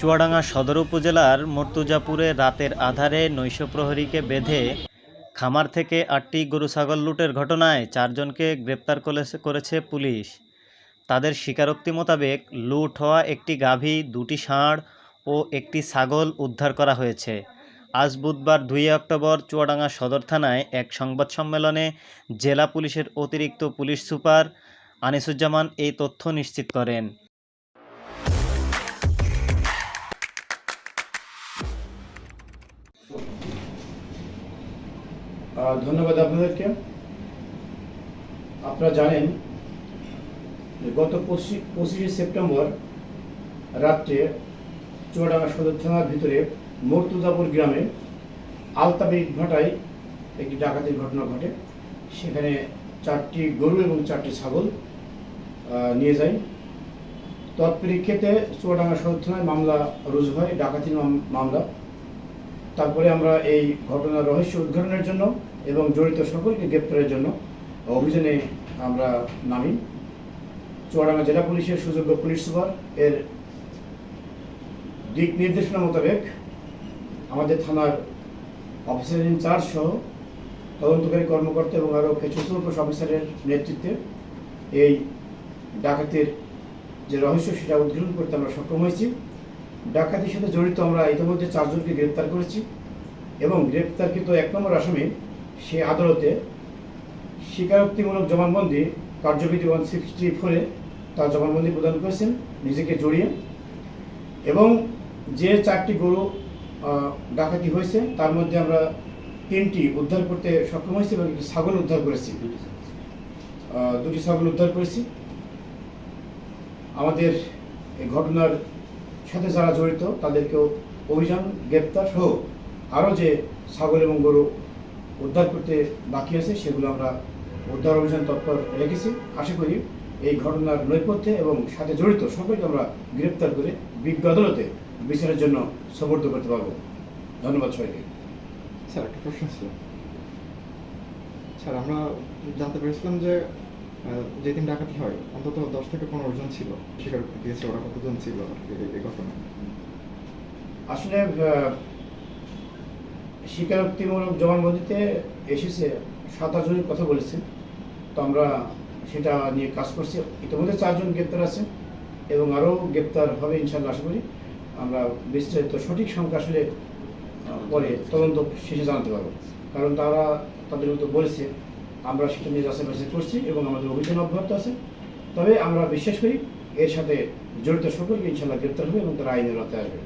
চুয়াডাঙ্গা সদর উপজেলার মর্তুজাপুরে রাতের আধারে নৈশপ্রহরীকে বেঁধে খামার থেকে আটটি গরু ছাগল লুটের ঘটনায় চারজনকে গ্রেপ্তার করেছে- করেছে পুলিশ। তাদের স্বীকারোক্তি মোতাবেক লুট হওয়া একটি গাভী, দুটি ষাঁড় ও একটি ছাগল উদ্ধার করা হয়েছে। আজ বুধবার দুই অক্টোবর চুয়াডাঙ্গা সদর থানায় এক সংবাদ সম্মেলনে জেলা পুলিশের অতিরিক্ত পুলিশ সুপার আনিসুজ্জামান এই তথ্য নিশ্চিত করেন। ধন্যবাদ আপনাদেরকে। আপনারা জানেন গত পঁচিশে সেপ্টেম্বর রাত্রে চুয়াডাঙ্গা সদর থানার ভিতরে মর্তুজাপুর গ্রামে আলতাবি ভাটায় একটি ডাকাতির ঘটনা ঘটে। সেখানে চারটি গরু এবং চারটি ছাগল নিয়ে যায়। তৎপরিক্ষেতে চুয়াডাঙ্গা সদর থানায় মামলা রুজু হয়, ডাকাতির মামলা। তারপরে আমরা এই ঘটনার রহস্য উদ্ঘাটনের জন্য এবং জড়িত সকলকে গ্রেপ্তারের জন্য অভিযানে আমরা নামি। চুয়াডাঙ্গা জেলা পুলিশের সুযোগ্য পুলিশ সুপার এর দিক নির্দেশনা মোতাবেক আমাদের থানার অফিসার ইনচার্জ সহ তদন্তকারী কর্মকর্তা এবং আরও কিছু চতুর্থ অফিসারের নেতৃত্বে এই ডাকাতির যে রহস্য সেটা উদ্ঘাটন করতে আমরা সক্ষম হয়েছি। ডাকাতির সাথে জড়িত আমরা ইতিমধ্যে চারজনকে গ্রেপ্তার করেছি এবং গ্রেপ্তারকৃত এক নম্বর আসামি সে আদালতে স্বীকারোক্তিমূলক জবানবন্দি কার্যবিধি ওয়ান সিক্সটি ফোরে তার জবানবন্দি প্রদান করেছেন, নিজেকে জড়িয়ে। এবং যে চারটি গরু ডাকাতি হয়েছে, তার মধ্যে আমরা তিনটি উদ্ধার করতে সক্ষম হয়েছি এবং একটি ছাগল উদ্ধার করেছি। দুটি ছাগল উদ্ধার করেছি। আমাদের ঘটনার সাথে যারা জড়িত, তাদেরকেও অভিযান, গ্রেপ্তার সহ আরও যে ছাগল এবং গরু উদ্ধার করতে বাকি আছে, সেগুলো আমরা উদ্ধার অভিযান তৎপর রেখেছি। আশা করি এই ঘটনার নৈপথ্যে এবং সাথে জড়িত সকলকে আমরা গ্রেপ্তার করে বিজ্ঞ আদালতে বিচারের জন্য সমর্থ করতে পারব। ধন্যবাদ সবাইকে। স্যার, একটা প্রশ্ন ছিল। স্যার, আমরা জানতে পেরেছিলাম যে যেদিন ডাকাতি হয়, অন্তত দশ থেকে পনেরো জন ছিল। স্বীকারোক্তি দিয়েছে ওরা, কতজন ছিল এই- ঘটনা আসলে স্বীকারোক্তিমূলক জবানবন্দিতে এসেছে সাত আটজনের কথা বলেছেন তো আমরা সেটা নিয়ে কাজ করছি। ইতিমধ্যে চারজন গ্রেপ্তার আছে এবং আরও গ্রেপ্তার হবে ইনশাল্লাহ আশা করি। আমরা বিস্তারিত সঠিক সংখ্যা আসলে পরে তদন্ত শেষে জানাতে পারব। কারণ তারা তাদের মতো বলেছে। আমরা সেটা নিয়ে যাচাই করছি এবং আমাদের অভিযান অব্যাহত আছে। তবে আমরা বিশ্বাস করি এর সাথে জড়িত সকলকে ইনশাল্লাহ গ্রেপ্তার হবে এবং তারা আইনের আওতায় আসবে।